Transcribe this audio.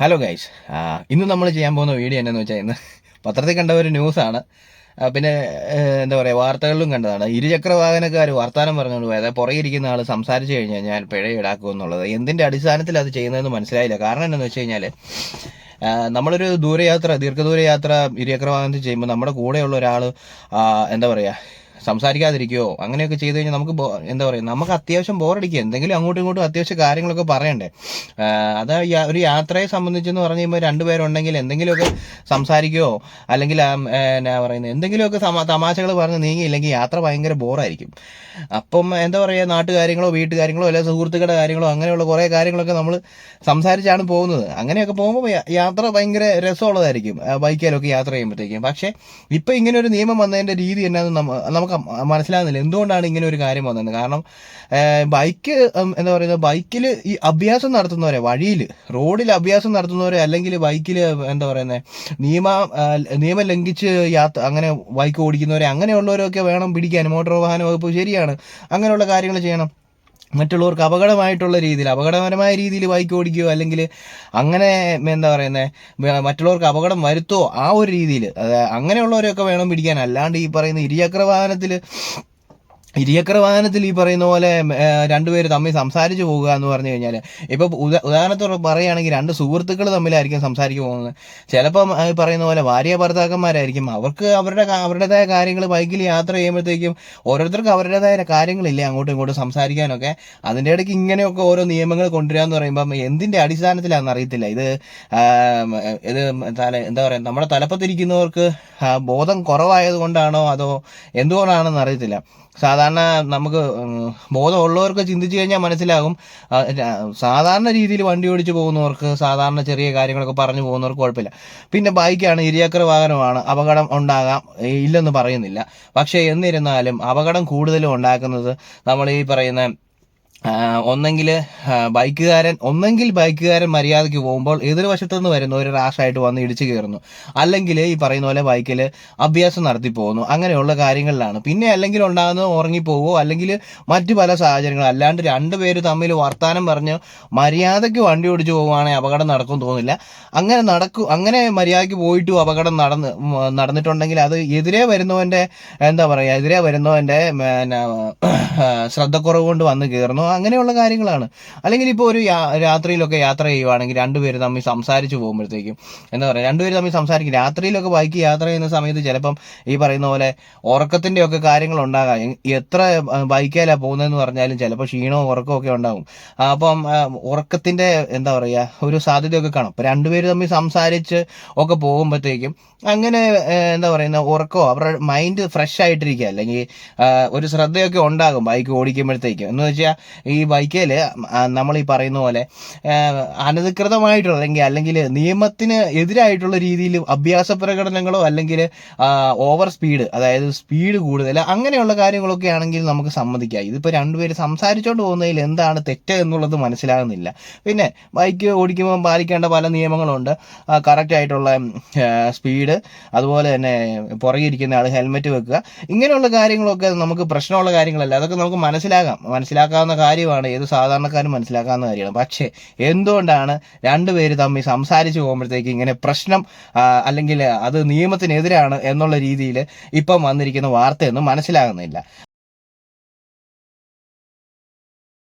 Hello guys ഇന്ന് നമ്മൾ ചെയ്യാൻ പോകുന്ന വീഡിയോ എന്നാന്ന് വെച്ചാൽ ഇന്ന് പത്രത്തിൽ കണ്ട ഒരു ന്യൂസാണ് പിന്നെ എന്താ പറയുക വാർത്തകളിലും കണ്ടതാണ്. ഇരുചക്ര വാഹനക്കാർ വർത്താനം പറഞ്ഞുകൊണ്ട് പോയത്. പുറകെ ഇരിക്കുന്ന ആൾ സംസാരിച്ചു കഴിഞ്ഞാൽ ഞാൻ പിഴ ഈടാക്കും എന്നുള്ളത്. എന്തിന്റെ അടിസ്ഥാനത്തിൽ അത് ചെയ്യുന്നതെന്ന് മനസ്സിലായില്ല. കാരണം എന്താണെന്ന് വെച്ച് കഴിഞ്ഞാൽ നമ്മളൊരു ദൂരയാത്ര ദീർഘദൂരയാത്ര ഇരുചക്ര വാഹനത്തിൽ ചെയ്യുമ്പോൾ നമ്മുടെ കൂടെയുള്ള ഒരാൾ എന്താ പറയുക സംസാരിക്കാതിരിക്കുകയോ അങ്ങനെയൊക്കെ ചെയ്തു കഴിഞ്ഞാൽ നമുക്ക് എന്താ പറയുക നമുക്ക് അത്യാവശ്യം ബോറടിക്കുക എന്തെങ്കിലും അങ്ങോട്ടും ഇങ്ങോട്ടും അത്യാവശ്യം കാര്യങ്ങളൊക്കെ പറയണ്ടേ. അത് ഒരു യാത്രയെ സംബന്ധിച്ചെന്ന് പറഞ്ഞു കഴിയുമ്പോൾ രണ്ടുപേരുണ്ടെങ്കിൽ എന്തെങ്കിലുമൊക്കെ സംസാരിക്കുകയോ അല്ലെങ്കിൽ എന്നാ പറയുന്നത് എന്തെങ്കിലുമൊക്കെ തമാശകൾ പറഞ്ഞ് നീങ്ങിയില്ലെങ്കിൽ യാത്ര ഭയങ്കര ബോറായിരിക്കും. അപ്പം എന്താ പറയുക നാട്ടുകാര്യങ്ങളോ വീട്ടുകാര്യങ്ങളോ അല്ലെങ്കിൽ സുഹൃത്തുക്കളുടെ കാര്യങ്ങളോ അങ്ങനെയുള്ള കുറേ കാര്യങ്ങളൊക്കെ നമ്മൾ സംസാരിച്ചാണ് പോകുന്നത്. അങ്ങനെയൊക്കെ പോകുമ്പോൾ യാത്ര ഭയങ്കര രസമുള്ളതായിരിക്കും. ബൈക്കിലൊക്കെ യാത്ര ചെയ്യുമ്പോഴത്തേക്കും പക്ഷേ ഇപ്പം ഇങ്ങനെ ഒരു നിയമം വന്നതിന്റെ രീതി എന്നാന്ന് നമ്മ- നമുക്ക് മനസ്സിലാകുന്നില്ല. എന്തുകൊണ്ടാണ് ഇങ്ങനെ ഒരു കാര്യം വന്നത്? കാരണം ബൈക്ക് എന്താ പറയുന്നത് ബൈക്കിൽ ഈ അഭ്യാസം നടത്തുന്നവരെ വഴിയിൽ റോഡിൽ അഭ്യാസം നടത്തുന്നവരെ അല്ലെങ്കിൽ ബൈക്കിൽ എന്താ പറയുന്നത് നിയമ നിയമം ലംഘിച്ച് യാത്ര അങ്ങനെ ബൈക്ക് ഓടിക്കുന്നവരെ അങ്ങനെയുള്ളവരൊക്കെ വേണം പിടിക്കാൻ മോട്ടോർ വാഹന വകുപ്പ് ശരിയാണ്. അങ്ങനെയുള്ള കാര്യങ്ങൾ ചെയ്യണം. മറ്റുള്ളവർക്ക് അപകടമായിട്ടുള്ള രീതിയിൽ അപകടകരമായ രീതിയിൽ ബൈക്ക് ഓടിക്കുകയോ അല്ലെങ്കിൽ അങ്ങനെ എന്താ പറയുന്നത് മറ്റുള്ളവർക്ക് അപകടം വരുത്തോ ആ ഒരു രീതിയിൽ. അങ്ങനെയുള്ളവരെയൊക്കെ വേണം പിടിക്കാൻ. അല്ലാണ്ട് ഈ പറയുന്ന ഇരുചക്ര വാഹനത്തിൽ ഇരുചക്ര വാഹനത്തിൽ ഈ പറയുന്ന പോലെ രണ്ടുപേര് തമ്മിൽ സംസാരിച്ചു പോകുക എന്ന് പറഞ്ഞു കഴിഞ്ഞാൽ ഇപ്പോൾ ഉദാ ഉദാഹരണത്തോടെ പറയുകയാണെങ്കിൽ രണ്ട് സുഹൃത്തുക്കൾ തമ്മിലായിരിക്കും സംസാരിച്ച് പോകുന്നത്. ചിലപ്പം ഈ പറയുന്ന പോലെ ഭാര്യ ഭർത്താക്കന്മാരായിരിക്കും. അവർക്ക് അവരുടെ അവരുടേതായ കാര്യങ്ങൾ ബൈക്കിൽ യാത്ര ചെയ്യുമ്പോഴത്തേക്കും ഓരോരുത്തർക്കും അവരുടേതായ കാര്യങ്ങളില്ലേ അങ്ങോട്ടും ഇങ്ങോട്ടും സംസാരിക്കാനൊക്കെ. അതിന്റെ ഇടയ്ക്ക് ഇങ്ങനെയൊക്കെ ഓരോ നിയമങ്ങൾ കൊണ്ടുവരാന്ന് പറയുമ്പം എന്തിന്റെ അടിസ്ഥാനത്തിലാണെന്ന് അറിയത്തില്ല. ഇത് ഇത് തല എന്താ പറയുക നമ്മുടെ തലപ്പത്തിരിക്കുന്നവർക്ക് ബോധം കുറവായത് കൊണ്ടാണോ അതോ എന്തുകൊണ്ടാണെന്ന് അറിയത്തില്ല. സാധാരണ നമുക്ക് ഉം, ബോധമുള്ളവർക്ക് ചിന്തിച്ചു കഴിഞ്ഞാൽ മനസ്സിലാകും. സാധാരണ രീതിയിൽ വണ്ടി ഓടിച്ച് പോകുന്നവർക്ക് സാധാരണ ചെറിയ കാര്യങ്ങളൊക്കെ പറഞ്ഞു പോകുന്നവർക്ക് കുഴപ്പമില്ല. പിന്നെ ബൈക്കാണ് ഇരുചക്ര വാഹനമാണ് അപകടം ഉണ്ടാകാം ഇല്ലെന്ന് പറയുന്നില്ല. പക്ഷേ എന്നിരുന്നാലും അപകടം കൂടുതലും ഉണ്ടാക്കുന്നത് നമ്മൾ ഈ പറയുന്ന ഒന്നെങ്കിൽ ബൈക്കുകാരൻ ഒന്നെങ്കിൽ ബൈക്കുകാരൻ മര്യാദയ്ക്ക് പോകുമ്പോൾ എതിർവശത്തുനിന്ന് വരുന്ന ഒരു റാഷായിട്ട് വന്ന് ഇടിച്ചു കയറുന്നു. അല്ലെങ്കിൽ ഈ പറയുന്ന പോലെ ബൈക്കിൽ അഭ്യാസം നടത്തി പോകുന്നു. അങ്ങനെയുള്ള കാര്യങ്ങളിലാണ്. പിന്നെ അല്ലെങ്കിൽ ഉണ്ടാകുന്നത് ഉറങ്ങിപ്പോവോ അല്ലെങ്കിൽ മറ്റു പല സാഹചര്യങ്ങളും. അല്ലാണ്ട് രണ്ടുപേര് തമ്മിൽ വർത്താനം പറഞ്ഞ് മര്യാദയ്ക്ക് വണ്ടി ഓടിച്ചു പോവുകയാണെങ്കിൽ അപകടം നടക്കും തോന്നില്ല അങ്ങനെ നടക്കും അങ്ങനെ മര്യാദയ്ക്ക് പോയിട്ടും അപകടം നടന്ന് നടന്നിട്ടുണ്ടെങ്കിൽ അത് എതിരെ വരുന്നവന്റെ എന്താ പറയുക എതിരെ വരുന്നവന്റെ ശ്രദ്ധക്കുറവ് കൊണ്ട് വന്ന് കയറുന്നു. അങ്ങനെയുള്ള കാര്യങ്ങളാണ്. അല്ലെങ്കിൽ ഇപ്പോൾ ഒരു രാത്രിയിലൊക്കെ യാത്ര ചെയ്യുവാണെങ്കിൽ രണ്ടുപേര് തമ്മിൽ സംസാരിച്ച് പോകുമ്പോഴത്തേക്കും എന്താ പറയുക രണ്ടുപേര് തമ്മിൽ സംസാരിക്കും. രാത്രിയിലൊക്കെ ബൈക്ക് യാത്ര ചെയ്യുന്ന സമയത്ത് ചിലപ്പം ഈ പറയുന്ന പോലെ ഉറക്കത്തിന്റെ ഒക്കെ കാര്യങ്ങൾ ഉണ്ടാകാം. എത്ര ബൈക്കിലാണ് പോകുന്നതെന്ന് പറഞ്ഞാലും ചിലപ്പോൾ ക്ഷീണവും ഉറക്കവും ഒക്കെ ഉണ്ടാകും അപ്പം ഉറക്കത്തിന്റെ എന്താ പറയുക ഒരു സാധ്യതയൊക്കെ കാണും. അപ്പോൾ രണ്ടുപേര് തമ്മിൽ സംസാരിച്ച് ഒക്കെ പോകുമ്പോഴത്തേക്കും അങ്ങനെ എന്താ പറയുന്ന ഉറക്കോ അവരുടെ മൈൻഡ് ഫ്രഷ് ആയിട്ടിരിക്കുക അല്ലെങ്കിൽ ഒരു ശ്രദ്ധയൊക്കെ ഉണ്ടാകും ബൈക്ക് ഓടിക്കുമ്പോഴത്തേക്കും. എന്ന് വെച്ചാൽ ഈ ബൈക്കിൽ നമ്മൾ ഈ പറയുന്ന പോലെ അനധികൃതമായിട്ടുള്ള അല്ലെങ്കിൽ അല്ലെങ്കിൽ നിയമത്തിന് എതിരായിട്ടുള്ള രീതിയിൽ അഭ്യാസ പ്രകടനങ്ങളോ അല്ലെങ്കിൽ ഓവർ സ്പീഡ് അതായത് സ്പീഡ് കൂടുതൽ അങ്ങനെയുള്ള കാര്യങ്ങളൊക്കെ ആണെങ്കിൽ നമുക്ക് സമ്മതിക്കാം. ഇതിപ്പോൾ രണ്ടുപേര് സംസാരിച്ചുകൊണ്ട് പോകുന്നതിൽ എന്താണ് തെറ്റ് എന്നുള്ളത് മനസ്സിലാകുന്നില്ല. പിന്നെ ബൈക്ക് ഓടിക്കുമ്പോൾ പാലിക്കേണ്ട പല നിയമങ്ങളുണ്ട്. കറക്റ്റ് ആയിട്ടുള്ള സ്പീഡ് അതുപോലെ തന്നെ പുറകെ ഇരിക്കുന്ന ആൾ ഹെൽമെറ്റ് വെക്കുക. ഇങ്ങനെയുള്ള കാര്യങ്ങളൊക്കെ നമുക്ക് പ്രശ്നമുള്ള കാര്യങ്ങളല്ല. അതൊക്കെ നമുക്ക് മനസ്സിലാകാം. മനസ്സിലാക്കാവുന്ന കാര്യമാണ് ഏത് സാധാരണക്കാരും മനസ്സിലാക്കാവുന്ന കാര്യമാണ്. പക്ഷേ എന്തുകൊണ്ടാണ് രണ്ടുപേര് തമ്മിൽ സംസാരിച്ച് പോകുമ്പോഴത്തേക്ക് ഇങ്ങനെ പ്രശ്നം അല്ലെങ്കിൽ അത് നിയമത്തിനെതിരാണ് എന്നുള്ള രീതിയിൽ ഇപ്പം വന്നിരിക്കുന്ന വാർത്തയൊന്നും മനസ്സിലാകുന്നില്ല.